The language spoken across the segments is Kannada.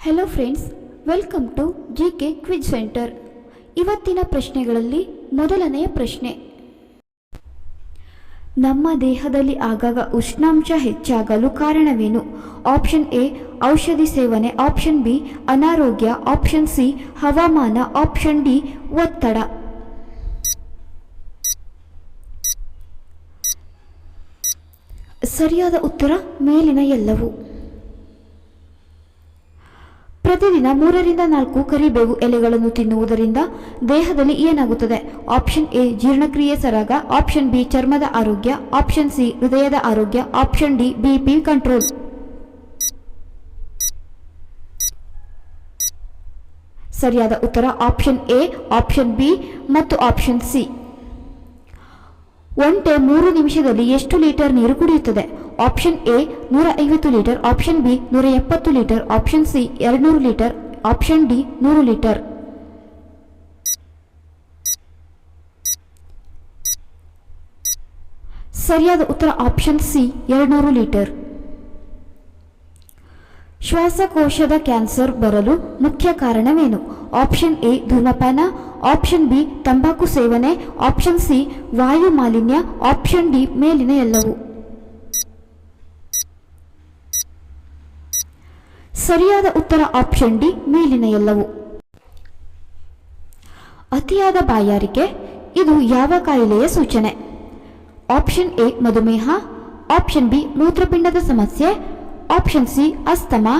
Hello friends welcome to G K quiz centre ಇವತ್ತಿನ ಪ್ರಶ್ನೆಗಳಲ್ಲಿ ಮೊದಲನೆಯ ಪ್ರಶ್ನೆ. ನಮ್ಮ ದೇಹದಲ್ಲಿ ಆಗಾಗ ಉಷ್ಣಾಂಶ ಹೆಚ್ಚಾಗಲು ಕಾರಣವೇನು? ಆಪ್ಷನ್ ಎ ಔಷಧಿ ಸೇವನೆ. ಆಪ್ಷನ್ ಬಿ ಅನಾರೋಗ್ಯ. ಆಪ್ಷನ್ ಸಿ ಹವಾಮಾನ. ಆಪ್ಷನ್ ಡಿ ಒತ್ತಡ. ಸರಿಯಾದ ಉತ್ತರ ಮೇಲಿನ ಎಲ್ಲವೂ. ಪ್ರತಿದಿನ ಮೂರರಿಂದ ನಾಲ್ಕು ಕರಿಬೇವು ಎಲೆಗಳನ್ನು ತಿನ್ನುವುದರಿಂದ ದೇಹದಲ್ಲಿ ಏನಾಗುತ್ತದೆ? ಆಪ್ಷನ್ ಎ, ಜೀರ್ಣಕ್ರಿಯೆ ಸರಾಗ, ಆಪ್ಷನ್ ಬಿ, ಚರ್ಮದ ಆರೋಗ್ಯ, ಆಪ್ಷನ್ ಸಿ, ಹೃದಯದ ಆರೋಗ್ಯ, ಆಪ್ಷನ್ ಡಿ ಬಿಪಿ ಕಂಟ್ರೋಲ್. ಸರಿಯಾದ ಉತ್ತರ ಆಪ್ಷನ್ ಎ, ಆಪ್ಷನ್ ಬಿ ಮತ್ತು ಆಪ್ಷನ್ ಸಿ. ಒಂಟೆ ಮೂರು ನಿಮಿಷದಲ್ಲಿ ಎಷ್ಟು ಲೀಟರ್ ನೀರು ಕುಡಿಯುತ್ತದೆ? ಆಪ್ಷನ್ ಎ ನೂರ ಐವತ್ತು ಲೀಟರ್ ಆಪ್ಷನ್ ಬಿ ನೂರ ಎಪ್ಪತ್ತು ಲೀಟರ್ ಆಪ್ಷನ್ ಸಿ ಎರಡುನೂರು ಲೀಟರ್ ಆಪ್ಷನ್ ಡಿ ನೂರು ಲೀಟರ್ ಸರಿಯಾದ ಉತ್ತರ ಆಪ್ಷನ್ ಸಿ ಎರಡುನೂರು ಲೀಟರ್ ಶ್ವಾಸಕೋಶದ ಕ್ಯಾನ್ಸರ್ ಬರಲು ಮುಖ್ಯ ಕಾರಣವೇನು? ಆಪ್ಷನ್ ಎ ಧೂಮಪಾನ. ಆಪ್ಷನ್ ಬಿ ತಂಬಾಕು ಸೇವನೆ. ಆಪ್ಷನ್ ಸಿ ವಾಯು ಮಾಲಿನ್ಯ. ಆಪ್ಷನ್ ಡಿ ಮೇಲಿನ ಎಲ್ಲವು. ಸರಿಯಾದ ಉತ್ತರ ಆಪ್ಷನ್ ಡಿ ಮೇಲಿನ ಎಲ್ಲವು. ಅತಿಯಾದ ಬಾಯಾರಿಕೆ, ಇದು ಯಾವ ಕಾಯಿಲೆಯ ಸೂಚನೆ? ಆಪ್ಷನ್ ಎ ಮಧುಮೇಹ. ಆಪ್ಷನ್ ಬಿ ಮೂತ್ರಪಿಂಡದ ಸಮಸ್ಯೆ. Option C asthma.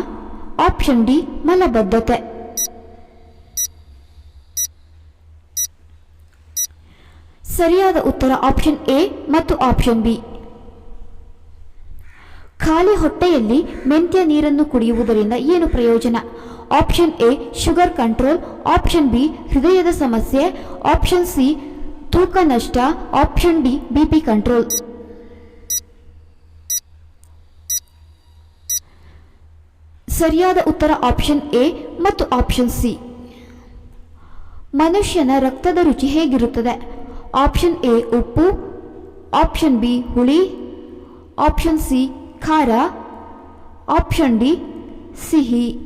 Option D ಮಲಬದ್ಧತೆ. ಸರಿಯಾದ ಉತ್ತರ ಆಪ್ಷನ್ ಎ ಮತ್ತು ಆಪ್ಷನ್ ಬಿ ಖಾಲಿ ಹೊಟ್ಟೆಯಲ್ಲಿ ಮೆಂತ್ಯ ನೀರನ್ನು ಕುಡಿಯುವುದರಿಂದ ಏನು ಪ್ರಯೋಜನ? Option A, sugar control. Option B, ಹೃದಯದ ಸಮಸ್ಯೆ. ಆಪ್ಷನ್ ಸಿ, ತೂಕ ನಷ್ಟ. Option D BP control. ಸರಿಯಾದ ಉತ್ತರ ಆಪ್ಷನ್ ಎ ಮತ್ತು ಆಪ್ಷನ್ ಸಿ. ಮನುಷ್ಯನ ರಕ್ತದ ರುಚಿ ಹೇಗಿರುತ್ತದೆ? ಆಪ್ಷನ್ ಎ, ಉಪ್ಪು. ಆಪ್ಷನ್ ಬಿ, ಹುಳಿ. ಆಪ್ಷನ್ ಸಿ ಖಾರ, ಆಪ್ಷನ್ ಡಿ, ಸಿಹಿ.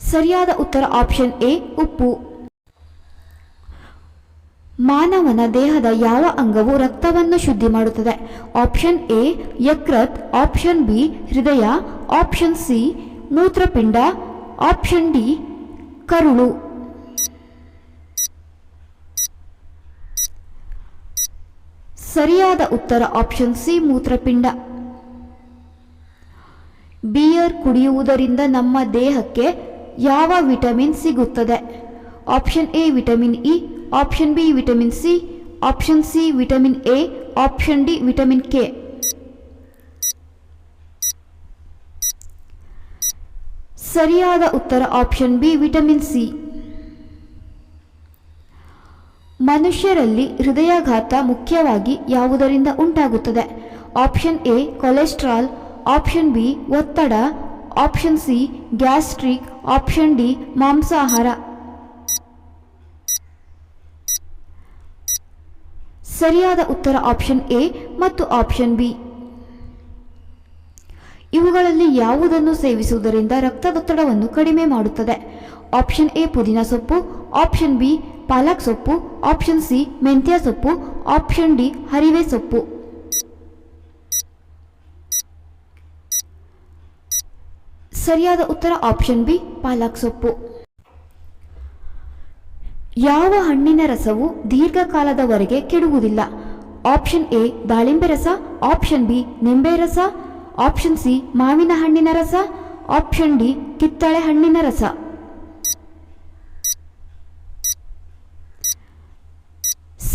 ಸರಿಯಾದ ಉತ್ತರ ಆಪ್ಷನ್ ಎ, ಉಪ್ಪು. ಮಾನವನ ದೇಹದ ಯಾವ ಅಂಗವು ರಕ್ತವನ್ನು ಶುದ್ಧಿ ಮಾಡುತ್ತದೆ? ಆಪ್ಷನ್ ಎ, ಯಕೃತ್. ಆಪ್ಷನ್ ಬಿ, ಹೃದಯ. ಆಪ್ಷನ್ ಸಿ, ಮೂತ್ರಪಿಂಡ. ಆಪ್ಷನ್ ಡಿ, ಕರುಳು. ಸರಿಯಾದ ಉತ್ತರ ಆಪ್ಷನ್ ಸಿ ಮೂತ್ರಪಿಂಡ. ಬಿಯರ್ ಕುಡಿಯುವುದರಿಂದ ನಮ್ಮ ದೇಹಕ್ಕೆ ಯಾವ ವಿಟಮಿನ್ ಸಿಗುತ್ತದೆ? Option A vitamin E option B vitamin C option C vitamin A option D vitamin K ಸರಿಯಾದ ಉತ್ತರ ಆಪ್ಷನ್ ಬಿ ವಿಟಮಿನ್ ಸಿ ಮನುಷ್ಯರಲ್ಲಿ ಹೃದಯಾಘಾತ ಮುಖ್ಯವಾಗಿ ಯಾವುದರಿಂದ ಉಂಟಾಗುತ್ತದೆ? Option A, cholesterol. Option B, ಒತ್ತಡ. Option C, gastric. Option D, ಮಾಂಸಾಹಾರ. ಸರಿಯಾದ ಉತ್ತರ ಆಪ್ಷನ್ ಎ ಮತ್ತು ಆಪ್ಷನ್ ಬಿ. ಇವುಗಳಲ್ಲಿ ಯಾವುದನ್ನು ಸೇವಿಸುವುದರಿಂದ ರಕ್ತದೊತ್ತಡವನ್ನು ಕಡಿಮೆ ಮಾಡುತ್ತದೆ? ಆಪ್ಷನ್ ಎ, ಪುದೀನ ಸೊಪ್ಪು. ಆಪ್ಷನ್ ಬಿ ಪಾಲಕ್ ಸೊಪ್ಪು ಆಪ್ಷನ್ ಸಿ ಮೆಂತ್ಯ ಸೊಪ್ಪು ಆಪ್ಷನ್ ಡಿ ಹರಿವೆ ಸೊಪ್ಪು. ಸರಿಯಾದ ಉತ್ತರ ಆಪ್ಷನ್ ಬಿ ಪಾಲಕ್ ಸೊಪ್ಪು. ಯಾವ ಹಣ್ಣಿನ ರಸವು ದೀರ್ಘಕಾಲದವರೆಗೆ ಕೆಡುವುದಿಲ್ಲ ಆಪ್ಷನ್ ಎ ದಾಳಿಂಬೆ ರಸ ಆಪ್ಷನ್ ಬಿ ನಿಂಬೆ ರಸ ಆಪ್ಷನ್ ಸಿ ಮಾವಿನ ಹಣ್ಣಿನ ರಸ ಆಪ್ಷನ್ ಡಿ ಕಿತ್ತಳೆ ಹಣ್ಣಿನ ರಸ.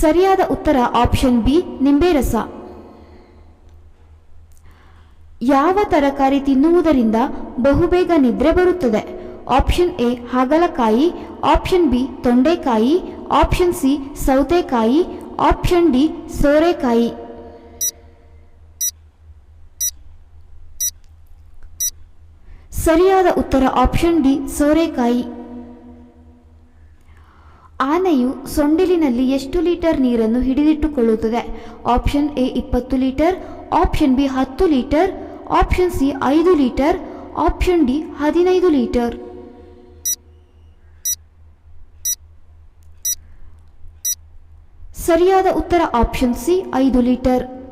ಸರಿಯಾದ ಉತ್ತರ ಆಪ್ಷನ್ ಬಿ, ನಿಂಬೆ ರಸ. ಯಾವ ತರಕಾರಿ ತಿನ್ನುವುದರಿಂದ ಬಹುಬೇಗ ನಿದ್ರೆ ಬರುತ್ತದೆ? ಆಪ್ಷನ್ ಎ, ಹಾಗಲಕಾಯಿ. ಆಪ್ಷನ್ ಬಿ, ತೊಂಡೆಕಾಯಿ. ಆಪ್ಷನ್ ಸಿ, ಸೌತೆಕಾಯಿ. ಆಪ್ಷನ್ ಡಿ, ಸೋರೆಕಾಯಿ. ಸರಿಯಾದ ಉತ್ತರ ಆಪ್ಷನ್ ಡಿ, ಸೋರೆಕಾಯಿ. ಸೊಂಡಿಲಿನಲ್ಲಿ ಎಷ್ಟು ಲೀಟರ್ ನೀರನ್ನು ಹಿಡಿದಿಟ್ಟುಕೊಳ್ಳುತ್ತದೆ? ಆಪ್ಷನ್ ಎ ಇಪ್ಪತ್ತು ಲೀಟರ್, ಆಪ್ಷನ್ ಬಿ ಹತ್ತು ಲೀಟರ್, ಆಪ್ಷನ್ ಸಿ ಐದು ಲೀಟರ್, ಆಪ್ಷನ್ ಡಿ ಹದಿನೈದು ಲೀಟರ್. ಸರಿಯಾದ ಉತ್ತರ ಆಪ್ಷನ್ ಸಿ ಐದು ಲೀಟರ್.